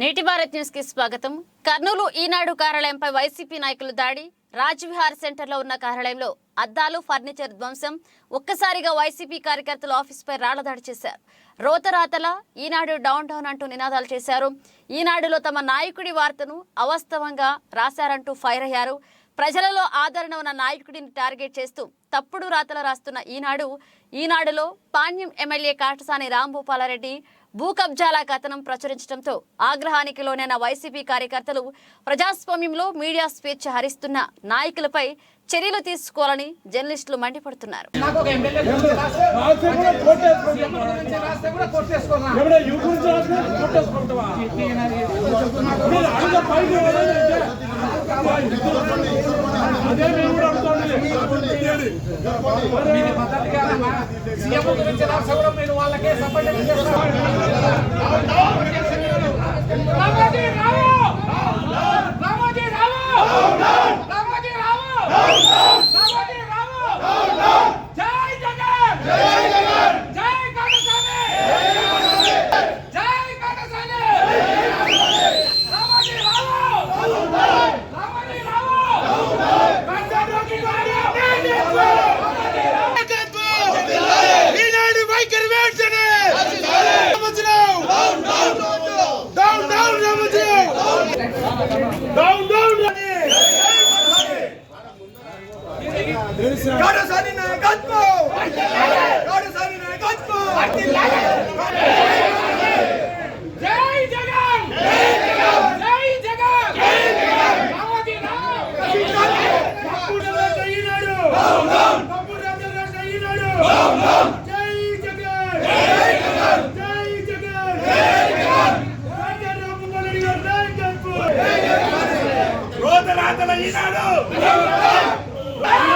నేటి భారత్ న్యూస్కి స్వాగతం. కర్నూలు ఈనాడు కార్యాలయంపై వైసీపీ నాయకులు దాడి. రాజ్విహార్ సెంటర్లో ఉన్న కార్యాలయంలో అద్దాలు ఫర్నిచర్ ధ్వంసం. ఒక్కసారిగా వైసీపీ కార్యకర్తలు ఆఫీస్పై రాళ్ళదాడి చేశారు. రోతరాతల ఈనాడు డౌన్ డౌన్ అంటూ నినాదాలు చేశారు. ఈనాడులో తమ నాయకుడి వార్తను అవాస్తవంగా రాశారంటూ ఫైర్ అయ్యారు. ప్రజలలో ఆదరణ ఉన్న నాయకుడిని టార్గెట్ చేస్తూ తప్పుడు రాతలు రాస్తున్న ఈనాడు. ఈనాడులో పాణ్యం ఎమ్మెల్యే కాటసాని రాంభూపాలారెడ్డి భూ కబ్జాల కథనం ప్రచురించడంతో ఆగ్రహానికి లోనైన వైసీపీ కార్యకర్తలు ప్రజాస్వామ్యంలో మీడియా స్వేచ్ఛ హరిస్తున్న నాయకులపై చర్యలు తీసుకోవాలని జర్నలిస్టులు మండిపడుతున్నారు. అదే మేము కూడా సీఎం గురించి రాస్తే మీరు వాళ్ళకే సపోర్ట్ చేస్తారు. రామోజీ రావు! రామోజీ రావు! రామోజీ రావు! రామోజీ రావు! జై జగన్! జై కాటసాని! జై కాటసాని! రామోజీ రావు! రామోజీ రావు! కంచంలోకి ఈనాడు వైఖరి వెంటనే Ramoji Rao! Down down Ramoji Rao! Down down రాని! కాడసాని నాయకత్వం! కాడసాని నాయకత్వం! జై జగన్ జై జగన్ ఈనాడు! జై జగన్! జై జగన్! రాజా గారి నాయకత్వం!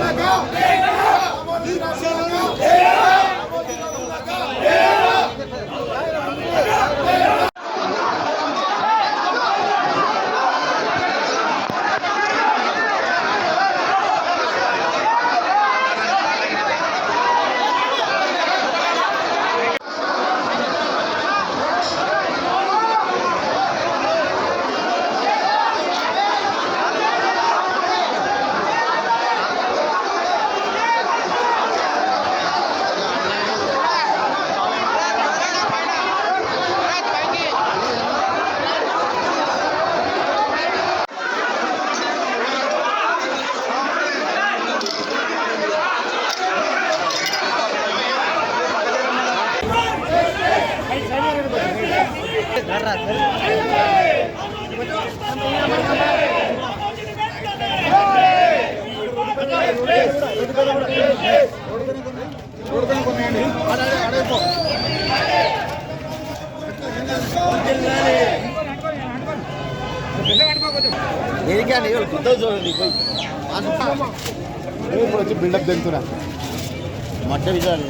লাগাও దేనికని ఇవాళ చూడండి ఇప్పుడు వచ్చి బిల్డప్ దిగుతున్నా మట్టి విషయాలు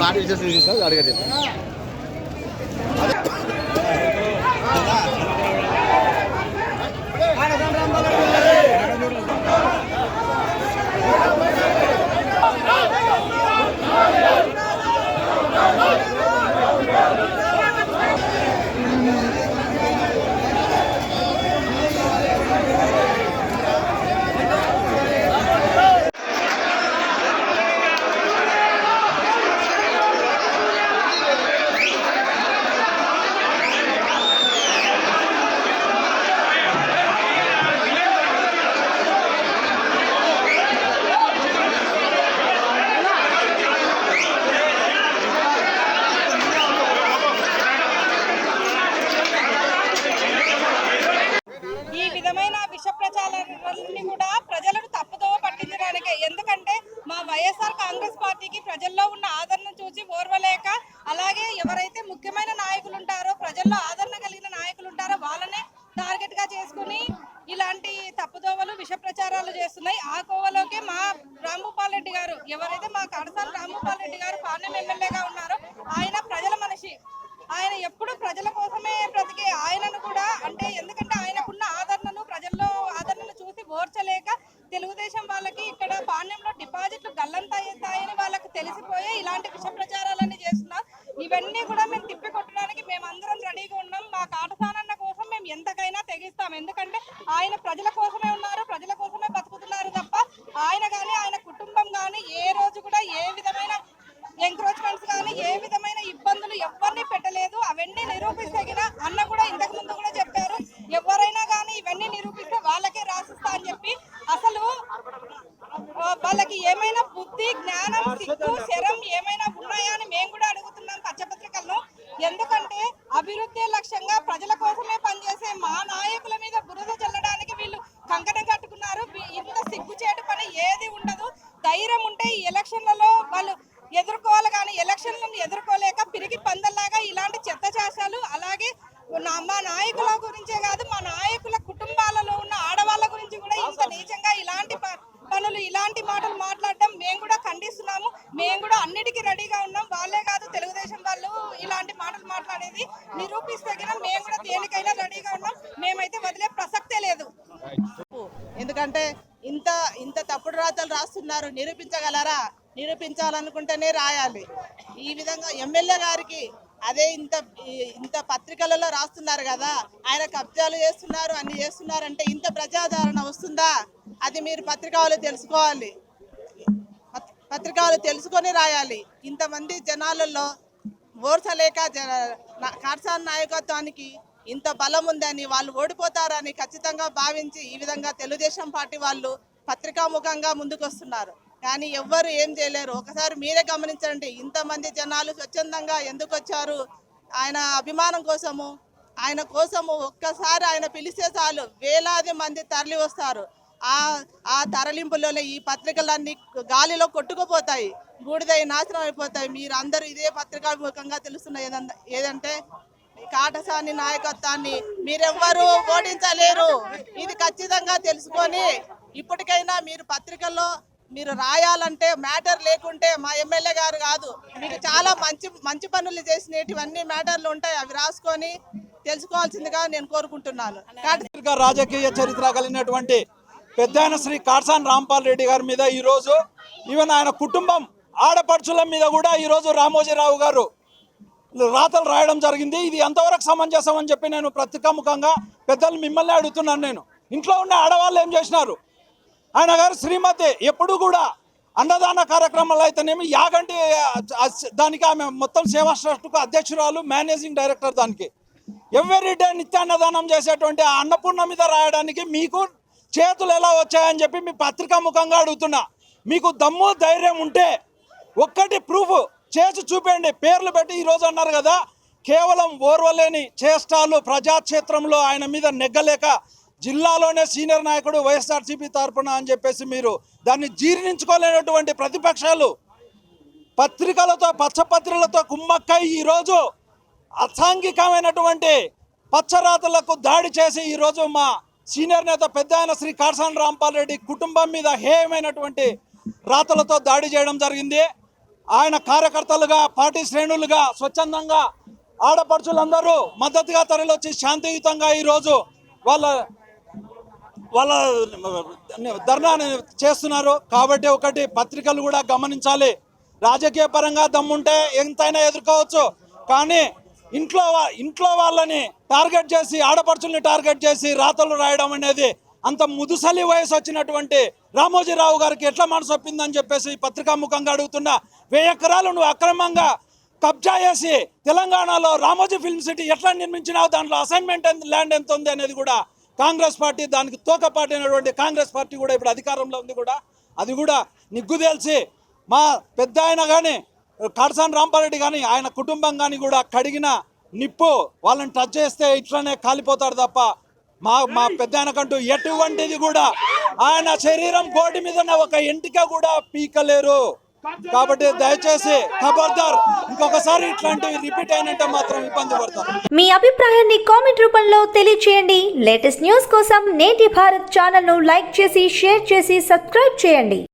కాడి విషయాలు అడిగా చెప్తాను ハハハハ! విష కూడా ప్రజలను తప్పుదోవ పట్టించడానికే. ఎందుకంటే మా వైఎస్ఆర్ కాంగ్రెస్ పార్టీకి ప్రజల్లో ఉన్న ఆదరణ చూసి ఓర్వలేక అలాగే ఎవరైతే ముఖ్యమైన నాయకులు ఉంటారో ప్రజల్లో ఆదరణ కలిగిన నాయకులు ఉంటారో వాళ్ళనే టార్గెట్గా చేసుకుని ఇలాంటి తప్పుదోవలు విష ప్రచారాలు చేస్తున్నాయి. ఆ కోవలోకే మా రాంభూపాల్ రెడ్డి గారు ఎవరైతే మా కడసాల రాంభూపాల్ రెడ్డి గారు పార్లమెంట్ ఎమ్మెల్యేగా ఉన్నారో ఆయన ప్రజల మనిషి. ఆయన ఎప్పుడు ప్రజల కోసమే బ్రతికే ఆయనను కూడా అంటే ఎందుకంటే ఆయనకున్న ఆదరణ ఓర్చలేక తెలుగుదేశం వాళ్ళకి ఇక్కడ పాణ్యంలో డిపాజిట్లు గల్లంతాయని వాళ్ళకి తెలిసిపోయి ఇలాంటి విష ప్రచారాలన్నీ చేస్తున్నాం ఇవన్నీ కూడా మేము తిప్పి కొట్టడానికి మేము అందరం రెడీగా ఉన్నాం. మా కాటసానన్న కోసం మేము ఎంతకైనా తెగిస్తాం. ఎందుకంటే ఆయన ప్రజల కోసమే ఉన్నారు ప్రజల కోసమే బతుకుతున్నారు తప్ప ఆయన కానీ ఆయన కుటుంబం కానీ ఏ రోజు కూడా ఏ విధమైన ఎంక్రోచ్మెంట్స్ కానీ ఏ విధమైన ఇబ్బందులు ఎవరిని పెట్టలేదు. అవన్నీ నిరూపిస్తగిన అన్న కూడా ఇంతకు ముందు కూడా చెప్పారు. ఎవరైనా కానీ ఇవన్నీ నిరూపిస్తే వాళ్ళకే రాసిస్తా అని చెప్పి అసలు వాళ్ళకి ఏమైనా బుద్ధి జ్ఞానం సిగ్గు శరం ఏమైనా ఉన్నాయా అని మేము కూడా అడుగుతున్నాం పచ్చపత్రికలను ఎందుకంటే అభివృద్ధి లక్ష్యంగా ప్రజల కోసమే పనిచేసే మా నాయకుల మీద బురద చల్లడానికి వీళ్ళు కంకణం కట్టుకున్నారు వీ- ఇంత సిగ్గుచేటు పని ఏది ఉండదు ధైర్యం ఉంటే ఈ ఎలక్షన్లలో వాళ్ళు ఎదుర్కోవాలి కానీ ఎలక్షన్లను ఎదుర్కోలేక పిరిగి పందల్లాగా ఇలాంటి చెత్త చేశాలు అలాగే నా- మా నాయకుల గురించే కాదు మా నాయకుల కుటుంబాలలో ఉన్న ఆడవాళ్ళ గురించి కూడా ఇంత నీచంగా ఇలాంటి ప- పనులు ఇలాంటి మాటలు మాట్లాడడం మేము కూడా ఖండిస్తున్నాము మేము కూడా అన్నిటికీ రెడీగా ఉన్నాం వాళ్ళే కాదు తెలుగుదేశం వాళ్ళు ఇలాంటి మాటలు మాట్లాడేది నిరూపిస్తగిన మేము కూడా దేనికైనా రెడీగా ఉన్నాం మేమైతే వదిలే ప్రసక్తే లేదు ఎందుకంటే ఇంత ఇంత తప్పుడు రాతలు రాస్తున్నారు నిరూపించగలరా? నిరూపించాలనుకుంటేనే రాయాలి. ఈ విధంగా ఎమ్మెల్యే గారికి అదే ఇంత ఇంత పత్రికలలో రాస్తున్నారు కదా ఆయన కబ్జాలు చేస్తున్నారు అన్ని చేస్తున్నారంటే ఇంత ప్రజాదరణ వస్తుందా? అది మీరు పత్రికలు తెలుసుకోవాలి. పత్రికలు తెలుసుకొని రాయాలి. ఇంతమంది జనాలలో ఓర్చలేక జ కార్సాన్ నాయకత్వానికి ఇంత బలం ఉందని వాళ్ళు ఓడిపోతారని ఖచ్చితంగా భావించి ఈ విధంగా తెలుగుదేశం పార్టీ వాళ్ళు పత్రికాముఖంగా ముందుకు వస్తున్నారు కానీ ఎవ్వరు ఏం చేయలేరు. ఒకసారి మీరే గమనించండి. ఇంతమంది జనాలు స్వచ్ఛందంగా ఎందుకు వచ్చారు? ఆయన అభిమానం కోసము ఆయన కోసము ఒక్కసారి ఆయన పిలిస్తే చాలు. వేలాది మంది తరలి వస్తారు. ఆ ఆ తరలింపులోనే ఈ పత్రికలన్నీ గాలిలో కొట్టుకుపోతాయి. బూడిదై నాశనం అయిపోతాయి. మీరు అందరూ ఇదే పత్రికాభిముఖంగా తెలుస్తున్న ఏదంటే ఏదంటే కాటసాని నాయకత్వాన్ని మీరెవ్వరూ ఓడించలేరు. ఇది ఖచ్చితంగా తెలుసుకొని ఇప్పటికైనా మీరు పత్రికల్లో మీరు రాయాలంటే మ్యాటర్ లేకుంటే మా ఎమ్మెల్యే గారు కాదు. మీకు చాలా మంచి మంచి పనులు చేసినటివన్నీ మ్యాటర్లు ఉంటాయి. అవి రాసుకొని తెలుసుకోవాల్సిందిగా నేను కోరుకుంటున్నాను. కాట రాజకీయ చరిత్ర కలిగినటువంటి పెద్ద శ్రీ కాట్సాన్ రాంపాల్ రెడ్డి గారి మీద ఈరోజు ఈవెన్ ఆయన కుటుంబం ఆడపడుచుల మీద కూడా ఈరోజు రామోజీరావు గారు రాతలు రాయడం జరిగింది. ఇది ఎంతవరకు సమంజసం అని చెప్పి నేను పత్రికాముఖంగా పెద్దలు మిమ్మల్ని అడుగుతున్నాను నేను. ఇంట్లో ఉన్న ఆడవాళ్ళు ఏం చేసినారు? ఆయన గారు శ్రీమతి ఎప్పుడు కూడా అన్నదాన కార్యక్రమాలు అయితేనేమి యాగంటి దానికి ఆమె మొత్తం సేవా ట్రస్ట్కు అధ్యక్షురాలు మేనేజింగ్ డైరెక్టర్ దానికి. ఎవ్రీ డే నిత్యాన్నదానం చేసేటువంటి ఆ అన్నపూర్ణ మీద రాయడానికి మీకు చేతులు ఎలా వచ్చాయని చెప్పి మీ పత్రికా ముఖంగా అడుగుతున్నా. మీకు దమ్ము ధైర్యం ఉంటే ఒక్కటి ప్రూఫ్ చేసి చూపండి పేర్లు పెట్టి ఈరోజు అన్నారు కదా కేవలం ఓర్వలేని చేష్టాలు ప్రజాక్షేత్రంలో ఆయన మీద నెగ్గలేక జిల్లాలోనే సీనియర్ నాయకుడు వైఎస్ఆర్సీపీ తరపున అని చెప్పేసి మీరు దాన్ని జీర్ణించుకోలేనటువంటి ప్రతిపక్షాలు పత్రికలతో పచ్చపత్రికలతో కుమ్మక్కై ఈరోజు అసాంఘికమైనటువంటి పచ్చరాతలకు దాడి చేసి ఈరోజు మా సీనియర్ నేత పెద్ద ఆయన శ్రీ కాడసాని రాంపాల్ రెడ్డి కుటుంబం మీద హేయమైనటువంటి రాతలతో దాడి చేయడం జరిగింది. ఆయన కార్యకర్తలుగా పార్టీ శ్రేణులుగా స్వచ్ఛందంగా ఆడపడుచులందరూ మద్దతుగా తరలివచ్చి శాంతియుతంగా ఈరోజు వాళ్ళ వాళ్ళ ధర్నా చేస్తున్నారు. కాబట్టి ఒకటి పత్రికలు కూడా గమనించాలి. రాజకీయ పరంగా దమ్ముంటే ఎంతైనా ఎదుర్కోవచ్చు. కానీ ఇంట్లో ఇంట్లో వాళ్ళని టార్గెట్ చేసి ఆడపడుచుల్ని టార్గెట్ చేసి రాతలు రాయడం అనేది అంత ముదుసలి వయసు వచ్చినటువంటి రామోజీరావు గారికి ఎట్లా మనసు ఒప్పిందని చెప్పేసి పత్రికాముఖంగా అడుగుతున్నా. వెయ్యి ఎకరాలు నువ్వు అక్రమంగా కబ్జా చేసి తెలంగాణలో రామోజీ ఫిల్మ్ సిటీ ఎట్లా నిర్మించినావు? దాంట్లో అసైన్మెంట్ ల్యాండ్ ఎంత ఉంది అనేది కూడా కాంగ్రెస్ పార్టీ దానికి తోక పార్టీ అయినటువంటి కాంగ్రెస్ పార్టీ కూడా ఇప్పుడు అధికారంలో ఉంది కూడా. అది కూడా నిగ్గుదేల్చి మా పెద్ద ఆయన కానీ కాడసాని రాంపారెడ్డి కానీ ఆయన కుటుంబం కానీ కూడా కడిగిన నిప్పు వాళ్ళని టచ్ చేస్తే ఇట్లానే కాలిపోతారు తప్ప మా మా పెద్ద ఆయనకంటూ ఎటువంటిది కూడా ఆయన శరీరం కోటి మీద ఒక ఎంటిక కూడా పీకలేరు. కాబట్టి దయచేసి ఖబర్దార్ ఇంకొకసారి ఇట్లాంటివి రిపీట్ అయినంటే మాత్రం ఇబ్బంది పడతారు మీ అభిప్రాయాన్ని కామెంట్ రూపంలో తెలియచేయండి. లేటెస్ట్ న్యూస్ కోసం నేటి భారత్ ఛానల్ను లైక్ చేసి షేర్ చేసి సబ్స్క్రైబ్ చేయండి.